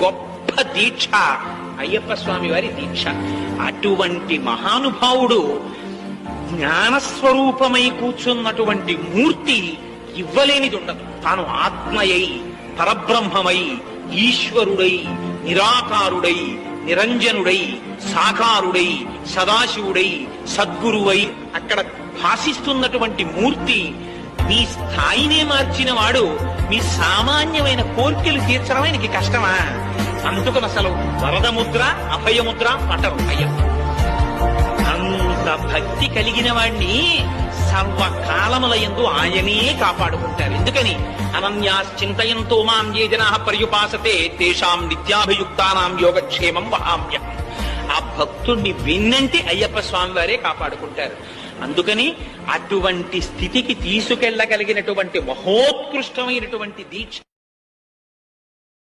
గొప్ప దీక్ష. అయ్యప్ప స్వామి వారి దీక్ష. అటువంటి మహానుభావుడు జ్ఞానస్వరూపమై కూర్చున్నటువంటి మూర్తి ఇవ్వలేనిది ఉండదు తాను ఆత్మయై పరబ్రహ్మమై ఈశ్వరుడై నిరాకారుడై నిరంజనుడై సాకారుడై సదాశివుడై సద్గురువై అక్కడ భాషిస్తున్నటువంటి మూర్తి నీ స్థాయినే మార్చిన వాడు మీ సామాన్యమైన కోర్కెలు తీర్చడం ఆయనకి కష్టమా? అందుకని అసలు వరదముద్ర అభయముద్ర అంటారు అయ్యప్ప అంత భక్తి కలిగిన వాణ్ణి సర్వకాలముల ఎందు ఆయనే కాపాడుకుంటారు. ఎందుకని? అనన్యాశ్చింతయంతో మాం ఏ జనా పర్యుపాసతే తేషాం నిత్యాభియుక్తానాం యోగక్షేమం వహామ్య ఆ భక్తుణ్ణి విన్నంటి అయ్యప్ప స్వామి వారే కాపాడుకుంటారు. అందుకని అటువంటి స్థితికి తీసుకెళ్ళగలిగినటువంటి మహోత్కృష్టమైనటువంటి దీక్ష